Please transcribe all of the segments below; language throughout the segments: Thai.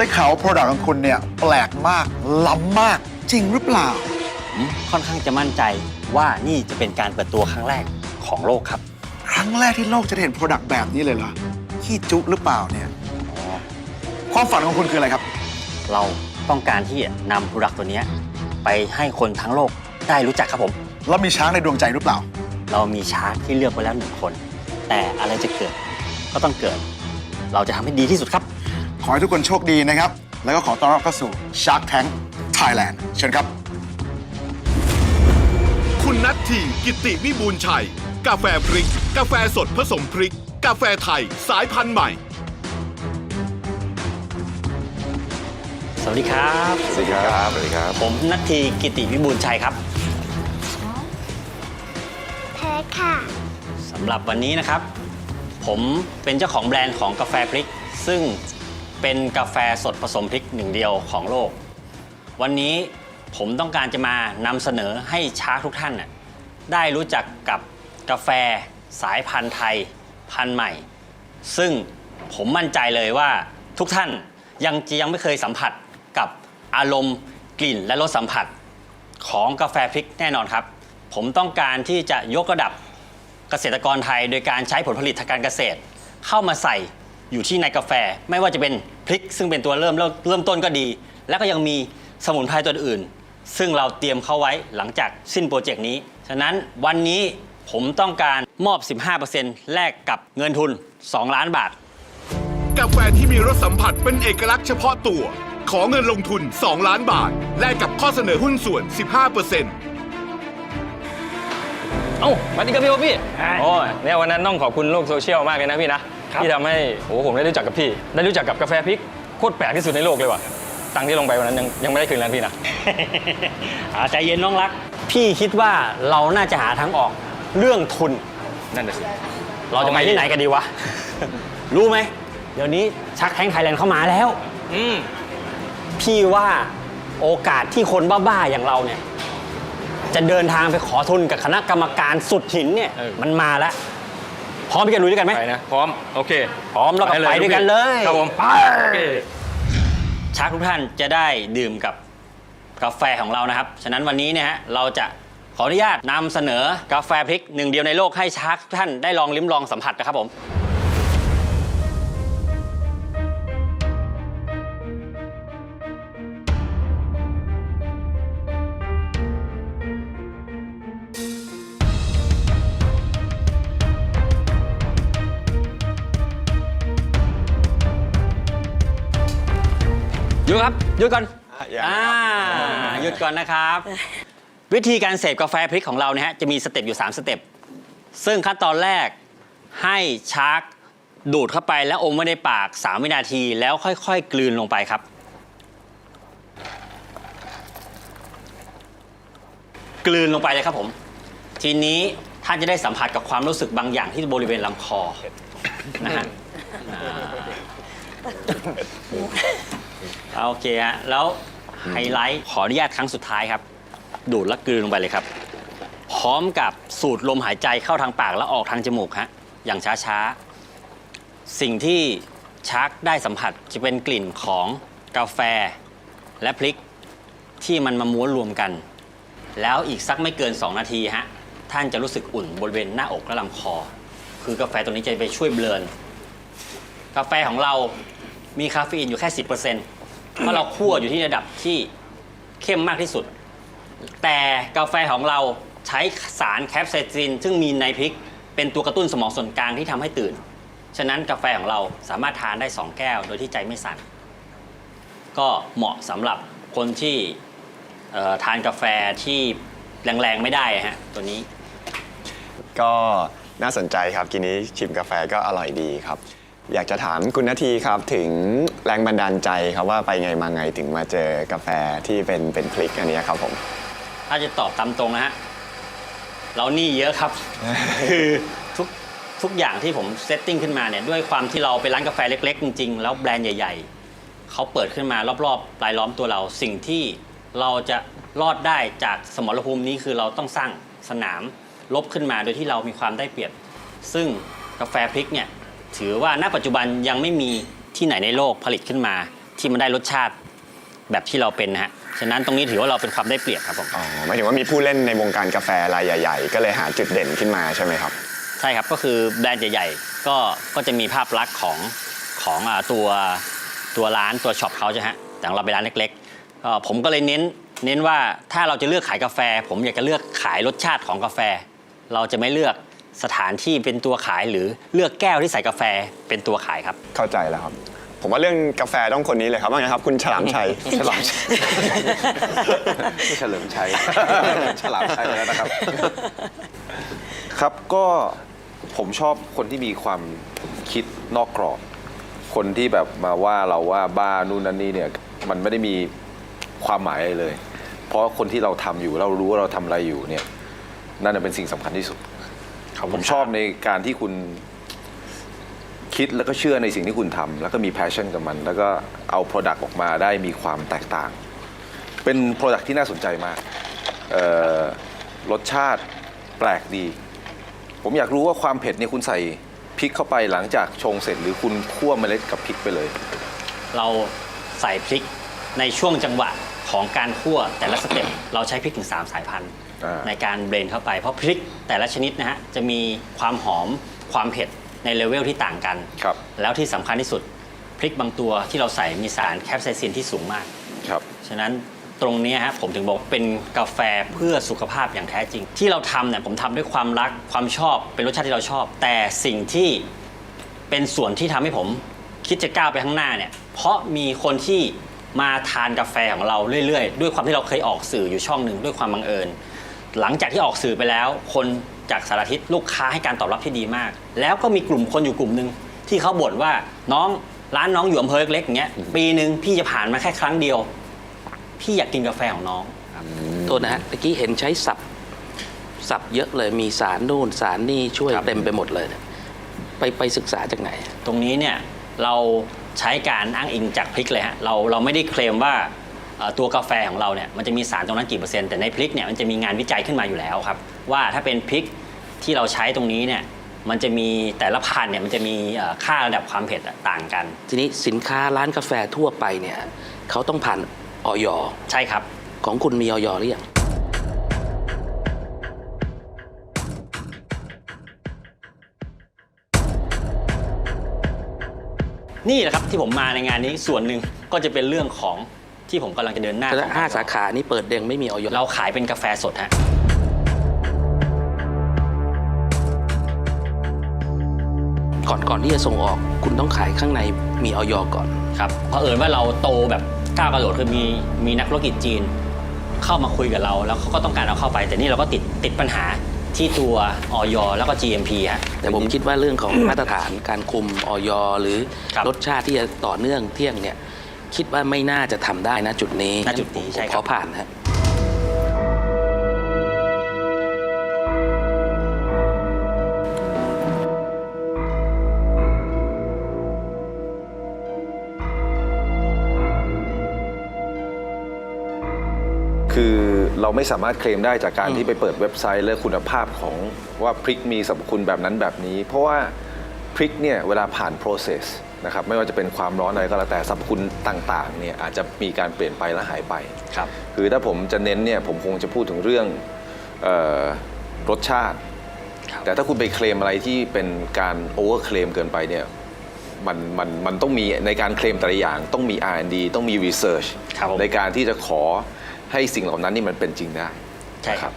ได้ข่าวว่า Product ของคุณเนี่ย แปลกมาก ล้ำมากจริงหรือเปล่าผมค่อนข้างจะมั่นใจว่านี่จะเป็นการเปิดตัวครั้งแรกของโลกครับ ครั้งแรกที่โลกจะได้เห็น Product แบบนี้เลยเหรอขี้จุหรือเปล่าเนี่ยความฝันของคุณคืออะไรครับ เราต้องการที่จะนำโปรดักต์ตัวเนี้ยไปให้คนทั้งโลกได้รู้จักครับผม แล้วมีช้างในดวงใจหรือเปล่า เรามีชาร์กที่เลือกไว้แล้วหนึ่งคน แต่อะไรจะเกิดก็ต้องเกิด เราจะทำให้ดีที่สุดครับ ขอให้ทุกคนโชคดีนะครับ แล้วก็ขอต้อนรับเข้าสู่ Shark Tank Thailand เชิญครับ คุณนัททีกิติวิบูลย์ชัย กาแฟพริก กาแฟสดผสมพริก กาแฟไทยสายพันธุ์ใหม่ สวัสดีครับ สวัสดีครับ สวัสดีครับ ผมนัททีกิติวิบูลย์ชัยครับแพ้ค่ะ สำหรับวันนี้นะครับ ผมเป็นเจ้าของแบรนด์ของกาแฟพริก ซึ่ง เป็นกาแฟสดผสมพริกหนึ่งเดียวของโลก วันนี้ผมต้องการจะมานำเสนอให้ชาร์กทุกท่านน่ะได้รู้จักกับกาแฟสายพันธุ์ไทยพันธุ์ใหม่ ซึ่งผมมั่นใจเลยว่าทุกท่านยังยังไม่เคยสัมผัสกับอารมณ์กลิ่นและรสสัมผัสของกาแฟพริกแน่นอนครับ ผมต้องการที่จะยกระดับเกษตรกรไทย โดยการใช้ผลผลิตทางการเกษตร เข้ามาใส่ อยู่ที่ในกาแฟ ไม่ว่าจะเป็นพริก ซึ่งเป็นตัวเริ่มเริ่มเริ่มต้นก็ดี แล้วก็ยังมีสมุนไพรตัวอื่น ซึ่งเราเตรียมเข้าไว้หลังจากสิ้นโปรเจกต์นี้ ฉะนั้นวันนี้ผมต้องการมอบ 15%แลกกับเงินทุน 2 ล้านบาท กาแฟที่มีรสสัมผัสเป็นเอกลักษณ์เฉพาะตัว ขอเงินลงทุน 2 ล้านบาท แลกกับข้อเสนอหุ้นส่วน 15%เอ้าสวัสดีครับพี่โอพี่ โอ้ยเนี่ยวันนั้นต้องขอบคุณโลกโซเชียลมากเลยนะพี่นะ ที่ทำให้โอ้โหผมได้รู้จักกับพี่ ได้รู้จักกับกาแฟพริกโคตรแปลกที่สุดในโลกเลยว่ะตังค์ที่ลงไปวันนั้นยังยังไม่ได้คืนแล้วพี่นะ อาใจเย็นน้องรัก พี่คิดว่าเราน่าจะหาทางออกเรื่องทุน นั่นแหละสิ เราจะไปที่ไหนกันดีวะ รู้ไหม เดี๋ยวนี้ชักแทงไทยแลนด์เข้ามาแล้ว อืมพี่ว่าโอกาสที่คนบ้าๆอย่างเราเนี่ย จะเดินทางไปขอทุนกับคณะกรรมการสุดหินเนี่ยมันมาแล้ว พร้อมที่จะลุยด้วยกันไหมไปนะ พร้อม โอเคพร้อมแล้วก็ไปด้วยกันเลยครับผมไปโอเคชักทุกท่านจะได้ดื่มกับกาแฟของเรานะครับ ฉะนั้นวันนี้เนี่ยฮะเราจะขออนุญาตนำเสนอกาแฟพริกหนึ่งเดียวในโลกให้ชักทุกท่านได้ลองลิ้มลองสัมผัสนะครับผม หยุดครับหยุดก่อนยังอ่าหยุดก่อนนะครับ วิธีการเสพกาแฟพริกของเราเนี่ยฮะจะมีสเต็ปอยู่ 3 สเต็ปซึ่งขั้นตอนแรกให้ชาร์กดูดเข้าไปแล้วอมไว้ในปาก 3 วินาทีแล้วค่อยๆ กลืนลงไปครับ กลืนลงไปเลยครับผม ทีนี้ท่านจะได้สัมผัสกับความรู้สึกบางอย่างที่บริเวณลำคอนะฮะอ่า โอเคฮะแล้วไฮไลท์ขออนุญาตครั้งสุดท้ายครับ ดูดและกลืนลงไปเลยครับ พร้อมกับสูดลมหายใจเข้าทางปากแล้วออกทางจมูกฮะอย่างช้าๆ สิ่งที่ชักได้สัมผัสจะเป็นกลิ่นของกาแฟและพริกที่มันมาม้วนรวมกัน แล้วอีกสักไม่เกิน 2 นาทีฮะท่านจะรู้สึกอุ่นบริเวณหน้าอกและลำคอ คือกาแฟตัวนี้จะไปช่วยเบลอนกาแฟของเรามีคาเฟอีนอยู่แค่ 10% เพราะเราคั่วอยู่ที่ระดับที่เข้มมากที่สุด แต่กาแฟของเราใช้สารแคปไซซิน ซึ่งมีในพริก เป็นตัวกระตุ้นสมองส่วนกลางที่ทำให้ตื่น ฉะนั้นกาแฟของเราสามารถทานได้ 2 แก้ว โดยที่ใจไม่สั่น ก็เหมาะสำหรับคนที่เอ่อทานกาแฟที่แรงๆไม่ได้ฮะตัวนี้ ก็น่าสนใจครับกินนี้ชิมกาแฟก็อร่อยดีครับ อยากจะถามคุณนาทีครับถึงแรงบันดาลใจครับว่าไปไงมาไงถึงมาเจอกาแฟที่เป็นเป็นพลิกอันเนี้ยครับผม ถ้าจะตอบตามตรงนะฮะ เราหนี่เยอะครับ คือทุกทุกอย่างที่ผมเซตติ้งขึ้นมาเนี่ย ด้วยความที่เราเป็นร้านกาแฟเล็ก ๆ จริง ๆ แล้วแบรนด์ใหญ่ ๆ เขาเปิดขึ้นมารอบๆรายล้อมตัวเรา สิ่งที่เราจะรอดได้จากสมรภูมินี้คือเราต้องสร้างสนามลบขึ้นมาโดยที่เรามีความได้เปรียบ ซึ่งกาแฟพริกเนี่ย ถือว่าณปัจจุบันยังไม่มีที่ไหนในโลกผลิตขึ้นมา ที่มันได้รสชาติแบบที่เราเป็นนะฮะฉะนั้นตรงนี้ถือว่าเราเป็นความได้เปรียบครับผมอ๋อหมายถึงว่ามีผู้เล่นในวงการกาแฟรายใหญ่ ๆ ก็เลยหาจุดเด่นขึ้นมาใช่ไหมครับ ใช่ครับก็คือแบรนด์ใหญ่ๆก็ก็จะมีภาพลักษณ์ของของอ่าตัวตัวร้านตัวช็อปเขาใช่ฮะแต่ของเราเป็นร้านเล็กๆก็ผมก็เลยเน้นเน้นว่าถ้าเราจะเลือกขายกาแฟ ผมอยากจะเลือกขายรสชาติของกาแฟ เราจะไม่เลือก สถานที่เป็นตัวขายหรือเลือกแก้วที่ใส่กาแฟเป็นตัวขายครับ เข้าใจแล้วครับ ผมว่าเรื่องกาแฟต้องคนนี้เลยครับว่าไงครับ คุณฉลามชัย ฉลามชัยไม่เฉลิมชัย ฉลามชัยแล้วนะครับ ครับก็ผมชอบคนที่มีความคิดนอกกรอบ คนที่แบบมาว่าเราว่าบ้านู่นนั่นนี่เนี่ย มันไม่ได้มีความหมายอะไรเลย เพราะคนที่เราทำอยู่เรารู้ว่าเราทำอะไรอยู่เนี่ย นั่นนะเป็นสิ่งสำคัญที่สุด ผมชอบในการที่คุณคิดแล้วก็เชื่อในสิ่งที่คุณทำแล้วก็มี passion กับมัน แล้วก็เอา Product ออกมาได้มีความแตกต่าง เป็น Product ที่น่าสนใจมากเอ่อรสชาติแปลกดี ผมอยากรู้ว่าความเผ็ดเนี่ยคุณใส่พริกเข้าไปหลังจากชงเสร็จ หรือคุณคั่วเมล็ดกับพริกไปเลย เราใส่พริกในช่วงจังหวะของการคั่วแต่ละสเต็ปเราใช้พริกถึง 3 สายพันธุ์ อ่า ในการเบรนเข้าไปเพราะพริกแต่ละชนิดนะฮะจะมีความหอมความเผ็ดในเลเวลที่ต่างกัน ครับ แล้วที่สำคัญที่สุดพริกบางตัวที่เราใส่มีสารแคปไซซินที่สูงมาก ครับ ฉะนั้นตรงเนี้ยฮะผมถึงบอกเป็นกาแฟเพื่อสุขภาพอย่างแท้จริง ที่เราทำเนี่ยผมทำด้วยความรักความชอบ เป็นรสชาติที่เราชอบ แต่สิ่งที่เป็นส่วนที่ทำให้ผมคิดจะก้าวไปข้างหน้าเนี่ยเพราะมีคนที่มาทานกาแฟของเราเรื่อยๆ ด้วยความที่เราเคยออกสื่ออยู่ช่องหนึ่งด้วยความบังเอิญ หลังจากที่ออกสื่อไปแล้ว คนจากสารทิศลูกค้าให้การตอบรับที่ดีมาก แล้วก็มีกลุ่มคนอยู่กลุ่มหนึ่งที่เขาบ่นว่าน้องร้านน้องอยู่อำเภอเล็กๆอย่างเงี้ยปีหนึ่งพี่จะผ่านมาแค่ครั้งเดียว พี่อยากกินกาแฟของน้องโทษนะฮะเมื่อกี้เห็นใช้สับสับเยอะเลยมีสารนู่นสารนี่ช่วยเต็มไปหมดเลยเนี่ยไปไปศึกษาจากไหน ตรงนี้เนี่ยเราใช้การอ้างอิงจากพริกเลยฮะเราเราไม่ได้เคลมว่าเอ่อ ตัวกาแฟของเราเนี่ยมันจะมีสารตรงนั้นกี่เปอร์เซ็นต์แต่ในพริกเนี่ยมันจะมีงานวิจัยขึ้นมาอยู่แล้วครับ ว่าถ้าเป็นพริกที่เราใช้ตรงนี้เนี่ยมันจะมีแต่ละพันธุ์เนี่ยมันจะมีเอ่อค่าระดับความเผ็ดอะต่างกัน ทีนี้สินค้าร้านกาแฟทั่วไปเนี่ยเขาต้องผ่านออยใช่ครับ ของคุณมีออยหรือยังนี่แหละครับที่ผมมาในงานนี้ส่วนหนึ่งก็จะเป็นเรื่องของ ที่ผมกำลังจะเดินหน้าแล้วของห้าสาขานี้เปิดเดงไม่มีออยเราขายเป็นกาแฟสดฮะก่อนก่อนที่จะส่งออก คุณต้องขายข้างในมีออยก่อนครับเพราะเอิญว่าเราโตแบบก้าวกระโดดคือมีมีนักธุรกิจจีน เข้ามาคุยกับเรา แล้วเขาก็ต้องการเอาเข้าไป แต่นี่เราก็ติดติดปัญหาที่ตัวออยแล้วก็ GMP ฮะแต่ผมคิดว่าเรื่องของมาตรฐานการคุมออยหรือครับรสชาติที่จะต่อเนื่องเที่ยงเนี่ย คิดว่าไม่น่าจะทำได้นะจุดนี้ณจุดนี้ใช่ผมคขรัอบผ่านนะคือเราไม่สามารถเคลมได้จากการที่ไปเปิดเว็บไซต์ และคุณภาพของว่าพริกมีสรรพคุณแบบนั้นแบบนี้ เพราะว่าพริกเนี่ยเวลาผ่าน process นะครับไม่ว่าจะเป็นความร้อนอะไรก็แล้วแต่สรรพคุณต่างๆเนี่ยอาจจะมีการเปลี่ยนไปและหายไปครับคือถ้าผมจะเน้นเนี่ยผมคงจะพูดถึงเรื่องเออรสชาติครับแต่ถ้าคุณไปเคลมอะไรที่เป็นการโอเวอร์เคลมเกินไปเนี่ยมันมันมันต้องมีในการเคลมแต่ละอย่างต้องมี R&D ต้องมี Research ครับผมในการที่จะขอให้สิ่งเหล่านั้นนี่มันเป็นจริงได้ใช่ครับ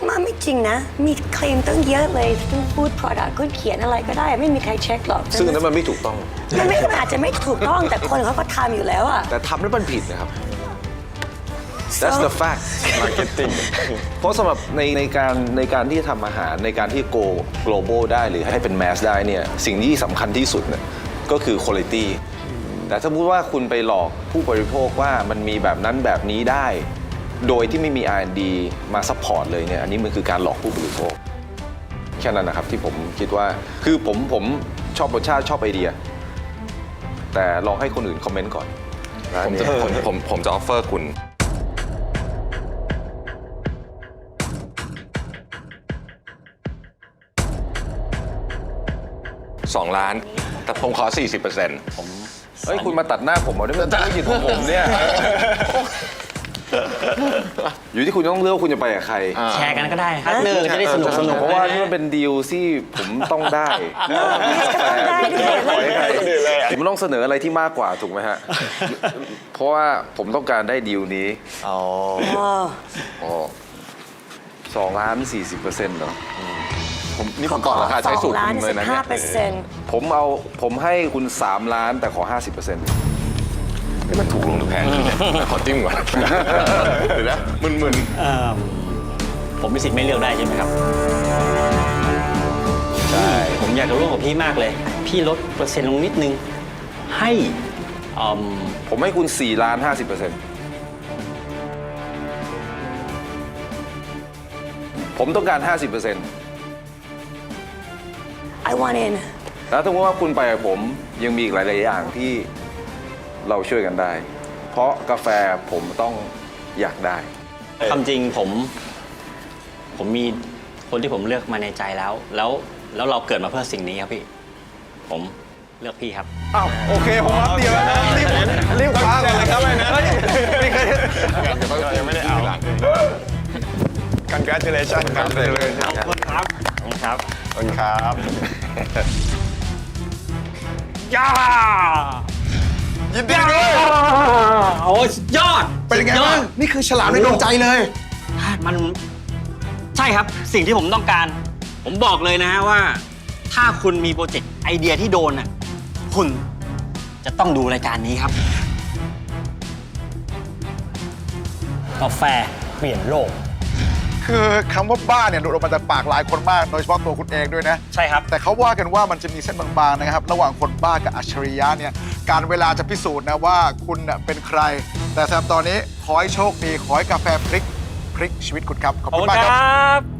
ฉันว่าไม่จริงนะ มีเคลมตั้งเยอะเลยทั้ง food product คุณเขียนอะไรก็ได้ ไม่มีใครเช็คหรอกซึ่งอันนั้นมันไม่ถูกต้อง มันไม่มันอาจจะไม่ถูกต้องแต่คนเขาก็ทำอยู่แล้วอะ แต่ทำแล้วมันผิดนะครับ That's the fact marketing เพราะสำหรับในในการในการที่จะทำอาหารในการที่ go global ได้หรือให้เป็น mass ได้เนี่ยสิ่งที่สำคัญที่สุดเนี่ยก็คือ quality แต่สมมติว่าคุณไปหลอกผู้บริโภคว่ามันมีแบบนั้นแบบนี้ได้ โดยที่ไม่มี R&D มาซัพพอร์ตเลยเนี่ยอันนี้มันคือการหลอกผู้บริโภคแค่นั้นนะครับที่ผมคิดว่าคือผมผมชอบรสชาติชอบไอเดีย แต่ลองให้คนอื่นคอมเมนต์ก่อนร้านผมเนี้ จะยผมผมผมจะออฟเฟอร์คุณ2ล้าน แต่ผมขอ 40%ผม เฮ้ยคุณมาตัดหน้าผมเหรอนี่มันธุรกิจของผมเนี่ย อยู่ที่คุณต้องเลือกว่าคุณจะไปกับใครแชร์กันก็ได้นะครับเนอร์จะได้สนุกสนุกเพราะว่านี่มันเป็นดีลที่ผมต้องได้ได้ด้วยปล่อยให้ใครผมต้องเสนออะไรที่มากกว่าถูกไหมฮะ เพราะว่าผมต้องการได้ดีลนี้อ๋ออ๋ออ๋อสองล้านสี่สิบเปอร์เซ็นต์เหรอผมนี่ผมก่อนราคาใช้สูตรสองล้านคุณเลสิยบนะห้าเนี่ยเปอร์เซ็นต์ผมเอาผมให้คุณ 3 ล้านแต่ขอ 50เปอร์เซ็นต์ นี่มันถูกลงหรือแพงขึ้นเนี่ยขอจิ้มก่อนเดี๋ยวนะมึนเอิ่มผมมีสิทธิ์ไม่เลือกได้ใช่ไหมครับใช่ผมอยากจะร่วมกับพี่มากเลย พี่ลดเปอร์เซ็นต์ลงนิดนึง ให้อืมผมให้คุณ4ล้าน50เปอร์เซ็นต์ผมต้องการ 50เปอร์เซ็นต์ I want in แล้วถ้าว่าคุณไปกับผมยังมีอีกหลาย ๆ อย่างที่ เราช่วยกันได้ เพราะกาแฟผมต้องอยากได้ความจริงผม ผมมีคนที่ผมเลือกมาในใจแล้ว แล้วแล้วเราเกิดมาเพื่อสิ่งนี้ครับพี่ ผมเลือกพี่ครับ อ้าวโอเคผมรับเดียวแล้วนะรีบรีบคว้าเลยครับเลยนะนี่เคยๆยังไม่ได้เอา congratulations ครับขอบคุณครับขอบคุณครับขอบคุณครับย่า ยินดีด้วย โอ้ยสุดยอดเป็นยังไงสุดยอบ้าดงนี่คือฉลามในดวงใจเลย มัน ใช่ครับสิ่งที่ผมต้องการ ผมบอกเลยนะฮะว่า ถ้าคุณมีโปรเจกต์ไอเดียที่โดนน่ะคุณจะต้องดูรายการนี้ครับ กาแฟเปลี่ยนโลก คือคำว่าบ้าเนี่ยหลุดออกมาจากปากหลายคนมาก โดยเฉพาะตัวคุณเองด้วยนะ ใช่ครับ แต่เขาว่ากันว่ามันจะมีเส้นบางๆนะครับ ระหว่างคนบ้ากับอัจฉริยะเนี่ย การเวลาจะพิสูจน์นะว่าคุณน่ะเป็นใคร แต่สำหรับตอนนี้ขอให้โชคดี ขอให้กาแฟพลิกพลิกชีวิตคุณครับ ขอบขอบคุคุณณมากคครับ รับ